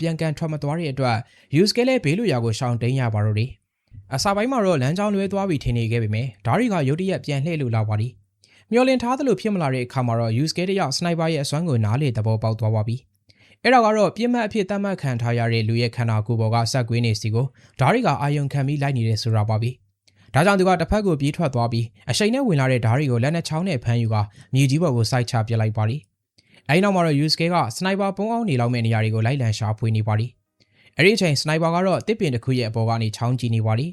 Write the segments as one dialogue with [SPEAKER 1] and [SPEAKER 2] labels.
[SPEAKER 1] ပြန်ကန်ထွက်မသွားတဲ့အတွက် Yusuke လည်းဘေးလူရာကိုရှောင်တိန်ရပါတော့တယ်အစာပိုင်းမှာတော့လမ်းကြောင်းလွဲသွားပြီးထင်နေခဲ့ပေမဲ့ဓာရီကရုတ်တရက်ပြန်လှည့်လို့လာပါသည်မျောလင်ထားသလိုဖြစ်မလာတဲ့အခါမှာတော့ Yusuke တယောက်စနိုက်ပါရဲ့အစွမ်းကိုနားလေသဘောပေါက်သွားပါပြီအဲ့ဒါကတော့ပြစ်မှတ်အဖြစ်သတ်မှတ်ခံထားရတဲ့လူရဲ့ခန္ဓာကိုယ်ပေါ်ကဆက်ကွေးနေစီကိုဓာရီကအာယုံခံပြီးလိုက်နေတဲ့ဆိုတာပါပြီဒါကြောင့်သူကတစ်ဖက်ကိုပြေးထွက်သွားပြီးအရှိန်နဲ့ဝင်လာတဲ့ဓာရီကိုလက်နဲ့ချောင်းနဲ့ဖမ်းယူကမြေကြီးပေါ်ကိုစိုက်ချပစ်လိုက်ပါသည် အဲဒီနောက်မှာတော့ Yusuke ကစနိုက်ပါပုံအောင်နေလောက်မဲ့နေရာတွေကိုလိုက်လံရှာဖွေနေပါသည်အဲ့ဒီအချိန်စနိုက်ပါကတော့တစ်ပင်တစ်ခုရဲ့အပေါ်ကနေချောင်းကြည့်နေပါသည်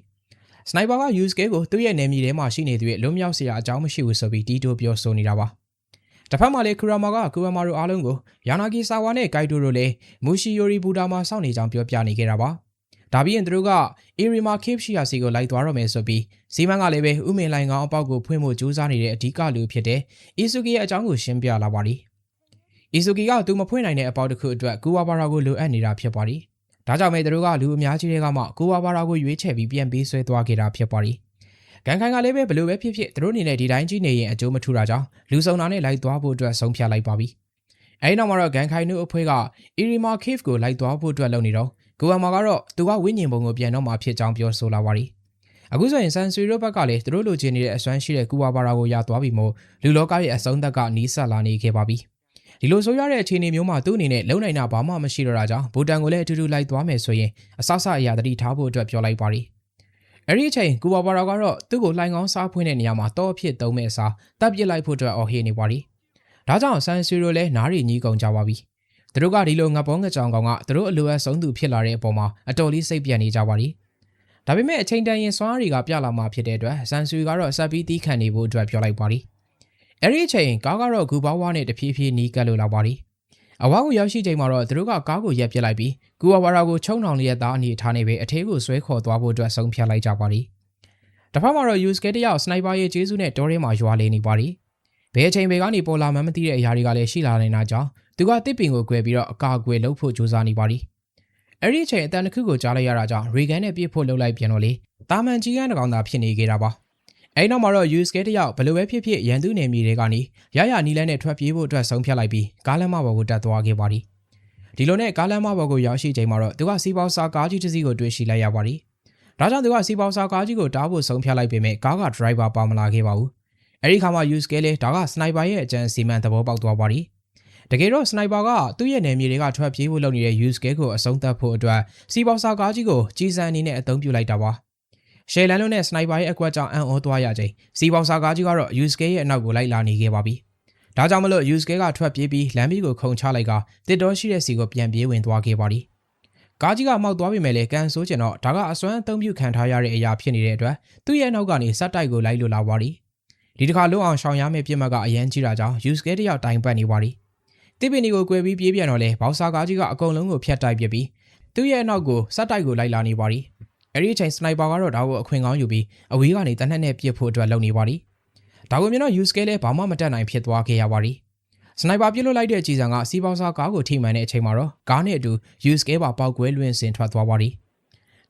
[SPEAKER 1] စနိုက်ပါက Yusuke ကိုသူ့ရဲ့နေမြေထဲမှာရှိနေသူရဲ့လွတ်မြောက်စရာအကြောင်းမရှိဘူးဆိုပြီးတီတိုပြောဆိုနေတာပါတစ်ဖက်မှာလည်းကူရာမာကကူရာမာတို့အားလုံးကိုယာနာဂီဆာဝါနဲ့ဂိုက်တိုတို့လည်းမူရှီယိုရီဘူတာမှာစောင့်နေကြောင်းပြောပြနေခဲ့တာပါဒါပြီးရင်သူတို့ကအီရီမာကေ့ရှိယာစီကိုလိုက်သွားတော့မယ်ဆိုပြီးစီမန်ကလည်းပဲဥမင်လိုင်ကောင်အပေါက်ကိုဖွင့်ဖို့ကြိုးစားနေတဲ့အဓိကလူဖြစ်တဲ့အီဆူကီရဲ့အကြောင်းကိုရှင်းပြလာပါသ ည်အီဆူကီကသူမဖွင့်နိုင်တဲ့အပေါက်တစ်ခုအတွက်ကူဝါဘာရာကိုလိုအပ်နေတာဖြစ်ပါသည်ဒါကြောင့်မဲ့သူတို့ကလူအများကြီးတွေကမှကူဝါဘာရာကိုရွေးချယ်ပြီးပြန်ပေးဆွဲသွားခဲ့တာဖြစ်ပါသည်ဂန်ခိုင်ကလည်းပဲဘလို့ပဲဖြစ်ဖြစ်သူတို့အနေနဲ့ဒီတိုင်းကြီးနေရင်အကျိုးမထူတာကြောင့်လူစုံတာနဲ့လိုက်သွားဖို့အတွက်ဆုံးဖြတ်လိုက်ပါပြီအဲဒီနောက်မှာတော့ဂန်ခိုင်နုအဖွဲ့ကအီရီမာကေ့ကိုလိုက်သွားဖို့အတွက်လုပ်နေတော့ဂူဝါမာကတော့သူကဝိညာဉ်ဘုံကိုပြန်တော့မှာဖြစ်ကြောင်းပြောဆိုလာပါသည်အခုဆိုရင်ဆန်ဆွေတို့ဘက်ကလည်းသူတို့လိုချင်နေတဲ့အစွမ်းရှိတဲ့ကူဝါဘာရာကိုရသွားပြီးမို့လူလောကရဲ့အဆုံးသက်ကနီးစပ်လာနေခဲ့ပါပြီ ဒီလိုဆိုရတဲ့အခြေအနေမျိုးမှာသူ့အနေနဲ့လုံနိုင်တာဘာမှမရှိတော့တာကြောင့်ဘူတန်ကိုလည်းအတူတူလိုက်သွားမယ်ဆိုရင်အဆဆအရာတတိထားဖို့အတွက်ပြောလိုက်ပါသည်အဲ့ဒီအချိန်ကူဝါဘာရာကတော့သူ့ကိုလှိုင်ကောင်းစားဖွင့်တဲ့နေရာမှာတော့ဖြစ်သုံးမဲ့အစားတပ်ပစ်လိုက်ဖို့အတွက်အော်ဟေးနေပါသည်ဒါကြောင့်ဆန်ဆွေတို့လည်းနားရီညီးကုန်ကြပါပြီသူတို့ကဒီလိုငပ်ပေါင်းငကြောင်ကောင်ကသူတို့အလိုအပ်ဆုံးသူဖြစ်လာတဲ့အပေါ်မှာအတော်လေးစိတ်ပြတ်နေကြပါသည်ဒါပေမဲ့အချိန်တန်ရင်စွမ်းရီကပြလာမှဖြစ်တဲ့အတွက်ဆန်ဆွေကတော့ဆက်ပြီးတီးခံနေဖို့အတွက်ပြောလိုက်ပါသည် အဲ့ဒီအချိန်ကားကတော့ဂူပေါဝါနဲ့တဖြည်းဖြည်းနီးကပ်လို့လာပါသည်အဝါကိုရောက်ရှိချိန်မှာတော့သူတို့ကကားကိုရက်ပစ်လိုက်ပြီးဂူဝါဝါရာကိုချုံနှောင်လျက်သားအနေထားနေပဲအထဲကိုဆွဲခေါ်သွားဖို့အတွက်ဆုံးဖြတ်လိုက်ကြပါသည်တစ်ဖက်မှာတော့ Yusuke တယောက်စနိုက်ပါရဲ့ကျေးဇူးနဲ့တောထဲမှာရွာလေနေပါသည်ဘယ်အချိန်ဘယ်ကနေပေါ်လာမှမသိတဲ့အရာတွေကလည်းရှိလာနေတာကြောင့်သူကတစ်ပင်ကို꿰ပြီးတော့အကာအကွယ်လုပ်ဖို့ကြိုးစားနေပါသည်အဲ့ဒီအချိန်အတန်တစ်ခုကိုကြားလိုက်ရတာကြောင့်ရေဂန်နဲ့ပြစ်ဖို့လှုပ်လိုက်ပြန်တော့လေတာမန်ကြီးကန်းတကောင်သာဖြစ်နေခဲ့တာပါ အဲ့နောက်မှာတော့ Yusuke တယောက်ဘယ်လိုပဲဖြစ်ဖြစ်ရန်သူနယ်မြေတွေကနေရရနီလန်းနဲ့ထွက်ပြေးဖို့အတွက်ဆုံးဖြတ်လိုက်ပြီးကားလမ်းမပေါ်ကိုတက်သွားခဲ့ပါသည်ဒီလိုနဲ့ကားလမ်းမပေါ်ကိုရောက်ရှိချိန်မှာတော့သူကစီပေါစာကားကြီးတစ်စီးကိုတွေ့ရှိလိုက်ရပါသည်ဒါကြောင့်သူကစီပေါစာကားကြီးကိုတားဖို့ဆုံးဖြတ်လိုက်ပေမဲ့ကားကဒရိုက်ဘာပါမလာခဲ့ပါဘူးအဲ့ဒီခါမှာ Yusuke လည်းဒါကစနိုက်ပါရဲ့အကြံစီမံသဘောပေါက်သွားပါသည်တကယ်တော့စနိုက်ပါကသူ့ရဲ့နယ်မြေတွေကထွက်ပြေးဖို့လုပ်နေတဲ့ Yusuke ကိုအဆုံးသတ်ဖို့အတွက်စီပေါစာကားကြီးကိုကြီးစံအနေနဲ့အသုံးပြုလိုက်တာပါ ရှယ်လန်လုံးနဲ့စနိုက်ပါရဲ့အကွက်ကြောင့်အံ့ဩသွားရချိန်စီပေါစာကားကြီးကတော့ Yusuke ရဲ့အနောက်ကိုလိုက်လာနေခဲ့ပါပြီဒါကြောင့်မလို့ Yusuke ကထွက်ပြေးပြီးလမ်းပြီးကိုခုန်ချလိုက်ကတစ်တော်ရှိတဲ့စီကိုပြန်ပြေးဝင်သွားခဲ့ပါသည်ကားကြီးကမောက်သွားပြီမဲ့လေကန်ဆိုးကျင်တော့ဒါကအစွမ်းအသုံးပြုခံထားရတဲ့အရာဖြစ်နေတဲ့အတွက်သူ့ရဲ့နောက်ကနေစက်တိုက်ကိုလိုက်လို့လာပါသည်ဒီတစ်ခါလုံးအောင်ရှောင်ရမယ့်ပြစ်မှတ်ကအရန်ကြီးတာကြောင့် Yusuke တယောက်တိုင်ပတ်နေပါသည်တိပင်ဒီကို꿰ပြီးပြေးပြန်တော့လေဘောက်ဆာကားကြီးကအကုန်လုံးကိုဖျက်တိုက်ပစ်ပြီးသူ့ရဲ့အနောက်ကိုစက်တိုက်ကိုလိုက်လာနေပါသည် အဲ့ဒီအချိန်စနိုက်ပါကတော့ဒါကိုအခွင့်ကောင်းယူပြီးအဝေးကနေတနက်နဲ့ပစ်ဖို့အတွက်လုပ်နေပါသည်ဒါကိုမြင်တော့ Yusuke လည်းဘာမှမတတ်နိုင်ဖြစ်သွားခဲ့ရပါသည်စနိုက်ပါပစ်လွတ်လိုက်တဲ့ကြည်စံကစီပေါဆာကားကိုထိမှန်တဲ့အချိန်မှာတော့ကားနဲ့အတူ Yusuke ပါပောက်ကွဲလွင့်စင်ထွက်သွားပါသည်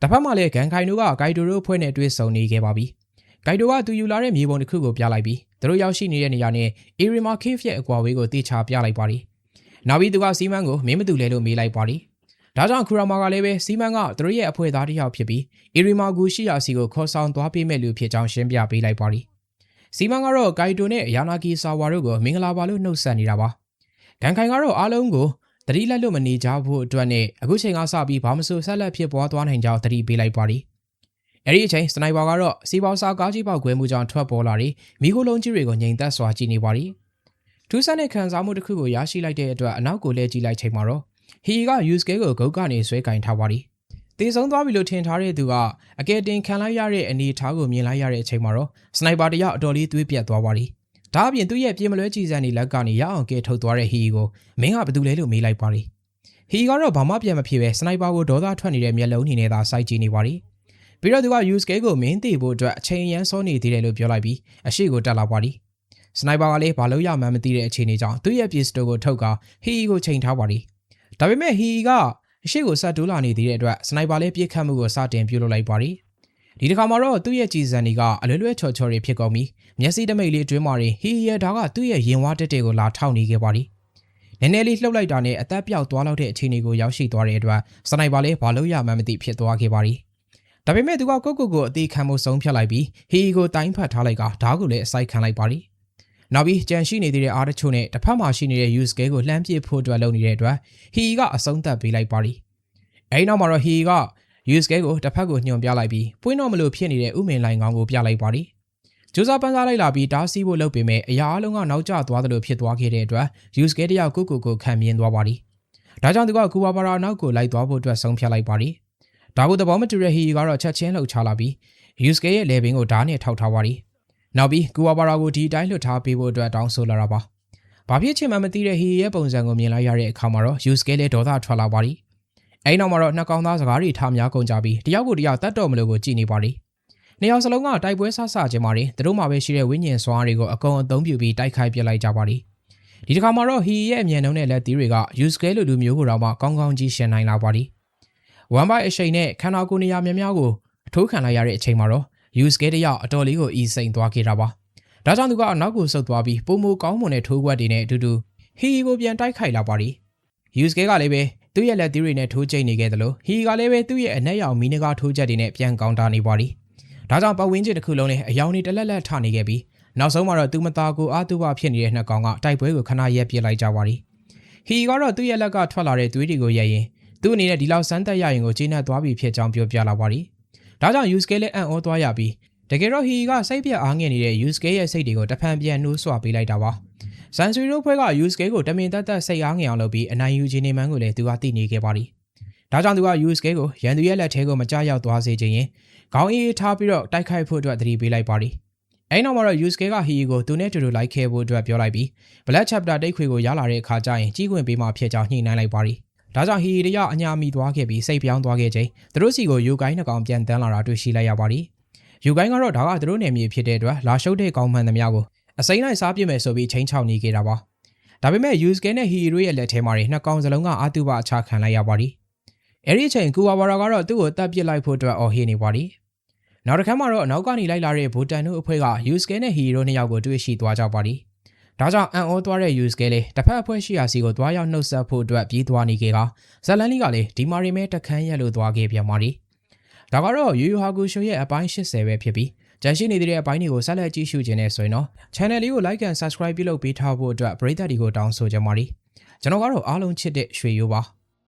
[SPEAKER 1] တစ်ဖက်မှာလည်းဂန်ခိုင်တို့ကဂိုက်တိုတို့ဖွဲ့နဲ့တွေ့ဆုံနေခဲ့ပါပြီဂိုက်တိုကသူယူလာတဲ့မြေပုံတစ်ခုကိုပြလိုက်ပြီးသူတို့ရောက်ရှိနေတဲ့နေရာနဲ့ Irima Cave ရဲ့အကွာဝေးကိုတေချာပြလိုက်ပါသည်နောက်ပြီးသူကစီမန်ကိုမင်းမတူလဲလို့မေးလိုက်ပါသည် ဒါကြောင့်ခူရာမာကလည်းပဲစီမန်ကသူတို့ရဲ့အဖွဲ့သားတစ်ယောက်ဖြစ်ပြီးအီရီမာဂူရှိရာစီကိုခေါ်ဆောင်သွားပေးမဲ့လူဖြစ်ကြောင်းရှင်းပြပေးလိုက်ပါသည်စီမန်ကတော့ဂိုင်တိုနဲ့ယာနာဂီဆာဝါတို့ကိုမင်္ဂလာပါလို့နှုတ်ဆက်နေတာပါဂန်ခိုင်ကတော့အားလုံးကိုတတိလက်လို့မနေကြဖို့အတွက်နဲ့အခုချိန်ကစပြီးဘာမဆိုဆက်လက်ဖြစ်ပွားသွားနိုင်ကြောင်းတတိပေးလိုက်ပါသည်အဲ့ဒီအချိန်စနိုက်ပါကတော့စီပေါစာကားကြီးပေါက်ကွဲမှုကြောင့်ထွက်ပေါ်လာပြီးမိခိုးလုံးကြီးတွေကိုငြိမ်သက်စွာကြည့်နေပါသည်ထူးဆန်းတဲ့ခံစားမှုတစ်ခုကိုရရှိလိုက်တဲ့အတွက်အနောက်ကိုလဲကြည့်လိုက်ချိန်မှာတော့ ဟီက use case ကိုဂုတ်ကနေဆွဲကင်ထားပါသည်တေဆုံးသွားပြီလို့ထင်ထားတဲ့သူကအကယ်တင်ခံလိုက်ရတဲ့အနေအထားကိုမြင်လိုက်ရတဲ့အချိန်မှာတော့စနိုက်ပါတယောက်အတော်လေးသွေးပြတ်သွားပါသည်ဒါအပြင်သူ့ရဲ့ပြေမလွဲကြည်စံနေလက်ကနေရအောင်ကဲထုတ်သွားတဲ့ဟီကိုမင်းကဘယ်သူလဲလို့မေးလိုက်ပါသည်ဟီကတော့ဘာမှပြန်မဖြစ်ပဲစနိုက်ပါကိုဒေါသထွက်နေတဲ့မျက်လုံးနေနဲ့သာစိုက်ကြည့်နေပါသည်ပြီးတော့သူက use case ကိုမင်းသိဖို့အတွက်အချိန်ရန်စောနေသေးတယ်လို့ပြောလိုက်ပြီးအရှိကိုတက်လာပါသည်စနိုက်ပါကလည်းဘာလို့ရမှန်းမသိတဲ့အခြေအနေကြောင့်သူ့ရဲ့ပစ္စတိုကိုထုတ်ကဟီကိုချိန်ထားပါသည် ဒါပေမဲ့ဟီကအရှိကိုဆက်တိုးလာနေသေးတဲ့အတွက်စနိုက်ပါလည်းပြစ်ခတ်မှုကိုစတင်ပြုလုပ်လိုက်ပါသည်ဒီတစ်ခါမှာတော့သူ့ရဲ့ကြည်စံတွေကအလွယ်လွယ်ချော်ချော်တွေဖြစ်ကုန်ပြီးမျက်စိတမိတ်လေးတွင်းမာတွေဟီရဲ့ဒါကသူ့ရဲ့ရင်ဝါတက်တဲ့ကိုလာထောက်နေခဲ့ပါသည်ဒနည်းနည်းလေးလှုပ်လိုက်တာနဲ့အသက်ပြောက်သွားလောက်တဲ့အခြေအနေကိုရောက်ရှိသွားတဲ့အတွက်စနိုက်ပါလည်းဘာလို့ရမှန်းမသိဖြစ်သွားခဲ့ပါသည်ဒါပေမဲ့သူကကိုကိုကိုအသေးခံမှုဆုံးဖြတ်လိုက်ပြီးဟီဟီကိုတိုင်းဖတ်ထားလိုက်ကဓာတ်ကိုလည်းအစိုက်ခံလိုက်ပါသည် နောက်ပြီးကြံရှိနေသေးတဲ့အားတချို့နဲ့တစ်ဖက်မှာရှိနေတဲ့ use case ကိုလှမ်းပစ်ဖို့အတွက်လုပ်နေတဲ့အတွက်ဟီဟီကအဆုံးသတ်ပေးလိုက်ပါသည်အဲဒီနောက်မှာတော့ဟီဟီက use case ကိုတစ်ဖက်ကိုညွှန်ပြလိုက်ပြီးပွင့်တော့မလို့ဖြစ်နေတဲ့ဥမင်လိုင်ကောင်းကိုပြလိုက်ပါသည်ကျူစာပန်းစားလိုက်လာပြီးတားဆီးဖို့လုပ်ပေမဲ့အရာအလုံးကနောက်ကျသွားသလိုဖြစ်သွားခဲ့တဲ့အတွက် use case တယောက်ကိုကိုကိုခံမြင်သွားပါသည်ဒါကြောင့်သူကကူဝါပါရာနောက်ကိုလိုက်သွားဖို့အတွက်ဆုံးဖြတ်လိုက်ပါသည်ဒါကိုသဘောမတူတဲ့ဟီဟီကတော့ချက်ချင်းလှုပ်ချလာပြီး use case ရဲ့လေပင်ကိုဓာတ်နဲ့ထောက်ထားပါသည် နောက်ပြီးကူဝါပါရာကိုဒီတိုင်းလွတ်ထားပေးဖို့အတွက်တောင်းဆိုလာတာပါဘာဖြစ်ချင်မှမသိတဲ့ဟီဟီရဲ့ပုံစံကိုမြင်လိုက်ရတဲ့အခါမှာတော့ use case လည်းဒေါသထွက်လာပါသည်အဲဒီနောက်မှာတော့နှစ်ကောင်သားစကားတွေထားများကုန်ကြပြီးတယောက်ကိုတယောက်တတ်တော်မလို့ကိုကြည်နေပါသည်နှစ်ယောက်စလုံးကတိုက်ပွဲဆဆခြင်းမာတွေသူတို့မှာပဲရှိတဲ့ဝိညာဉ်စွမ်းအားတွေကိုအကုန်အသုံးပြုပြီးတိုက်ခိုက်ပစ်လိုက်ကြပါသည်ဒီတစ်ခါမှာတော့ဟီရဲ့အမြန်နှုံးနဲ့လက်သီးတွေက use case လိုလူမျိုးကိုတော့မှကောင်းကောင်းကြီးရှင်နိုင်လာပါသည်ဝမ်ဘိုင်အရှိန်နဲ့ခန္ဓာကိုယ်နေရာများများကိုအထိုးခံလိုက်ရတဲ့အချိန်မှာတော့ use case တယောက်အတော်လေးကိုအီစိန်သွားခဲ့တာပါဒါကြောင့်သူကအနောက်ကိုဆုတ်သွားပြီးပုံမကောင်းမွန်တဲ့ထိုးခွက်တွေနဲ့အတူတူဟီကိုပြန်တိုက်ခိုက်လာပါသည် use case ကလည်းပဲသူ့ရဲ့လက်သီးတွေနဲ့ထိုးကျိတ်နေခဲ့သလိုဟီကလည်းပဲသူ့ရဲ့အနက်ရောင်မီနဂါထိုးချက်တွေနဲ့ပြန်ကောင်းတာနေပါသည်ဒါကြောင့်ပတ်ဝန်းကျင်တစ်ခုလုံးလည်းအယောင်တွေတလက်လက်ထနေခဲ့ပြီးနောက်ဆုံးမှာတော့သူမသားကိုအာတုဘဖြစ်နေတဲ့နှစ်ကောင်ကတိုက်ပွဲကိုခဏရက်ပစ်လိုက်ကြပါသည်ဟီကတော့သူ့ရဲ့လက်ကထွက်လာတဲ့သွေးတွေကိုရိုက်ရင်သူ့အနေနဲ့ဒီလောက်စမ်းသက်ရရင်ကိုကျင်းနဲ့သွားပြီးဖြစ်ကြောင်းပြောပြလာပါသည် ဒါကြောင့် use case လည်းအံ့ဩသွားရပြီးတကယ်တော့ဟီကစိတ်ပြအားငယ်နေတဲ့ use case ရဲ့စိတ်တွေကိုတဖန်ပြန်နှိုးဆွပေးလိုက်တာပါဇန်ဆွေတို့ဖွဲ့က use case ကိုတမင်တက်တက်စိတ်အားငယ်အောင်လုပ်ပြီးအနိုင်ယူခြင်းနေမှန်းကိုလည်းသူကသိနေခဲ့ပါသည်ဒါကြောင့်သူက use case ကိုရန်သူရဲ့လက်ထဲကိုမကြရောက်သွားစေခြင်းရင်ခေါင်းအေးထားပြီးတော့တိုက်ခိုက်ဖို့အတွက်သတိပေးလိုက်ပါသည်အဲ့နောက်မှာတော့ use case ကဟီကိုသူနဲ့တူတူလိုက်ခဲ့ဖို့အတွက်ပြောလိုက်ပြီး black chapter တိတ်ခွေကိုရလာတဲ့အခါကျရင်ကြီးခွင့်ပေးမှဖြစ်ကြောင်းညှိနှိုင်းလိုက်ပါသည် ဒါကြောင့်ဟီတရအညာမီသွားခဲ့ပြီးစိတ်ပြောင်းသွားခဲ့ချိန်သူတို့စီကိုယူကိုင်းနှကောင်ပြန်တန်းလာတာတွေ့ရှိလိုက်ရပါသည်ယူကိုင်းကတော့ဒါကသူတို့နယ်မြေဖြစ်တဲ့အတွက်လာရှုပ်တဲ့ကောင်းမှန်သမျှကိုအစိမ့်လိုက်စားပြစ်မယ်ဆိုပြီးချိန်ချောက်နေခဲ့တာပါဒါပေမဲ့ use case နဲ့ hero ရဲ့လက်ထဲမှာတွေနှစ်ကောင်စလုံးကအာတုဘအခြာခံလိုက်ရပါသည်အဲ့ဒီအချိန်ကူဝါဘာရာကတော့သူ့ကိုတတ်ပစ်လိုက်ဖို့အတွက်အော်ဟေးနေပါသည်နောက်တစ်ခါမှတော့အနောက်ကနေလိုက်လာတဲ့ဘူတန်တို့အဖွဲ့က use case နဲ့ hero နှစ်ယောက်ကိုတွေ့ရှိသွားကြပါသည် ဒါကြောင့်အန်အောသွားတဲ့ use case လေးတစ်ဖက်အဖွဲ့ရှိရာစီကိုသွားရောက်နှုတ်ဆက်ဖို့အတွက်ပြေးသွားနေခဲ့ကဇလန်လီကလည်းဒီမာရီမဲတခန်းရက်လို့သွားခဲ့ပြန်ပါသည်ဒါကတော့ယူယူဟာကူရှိုရဲ့အပိုင်း80ပဲဖြစ်ပြီးကြန့်ရှိနေတဲ့အပိုင်းတွေကိုဆက်လက်ကြည့်ရှုခြင်းနဲ့ဆိုရင်တော့ channel လေးကို like and subscribe ပြုလုပ်ပေးထားဖို့အတွက်ပရိသတ်တွေကိုတောင်းဆိုကြပါရစေကျွန်တော်ကတော့အားလုံးချစ်တဲ့ရွှေရိုးပါ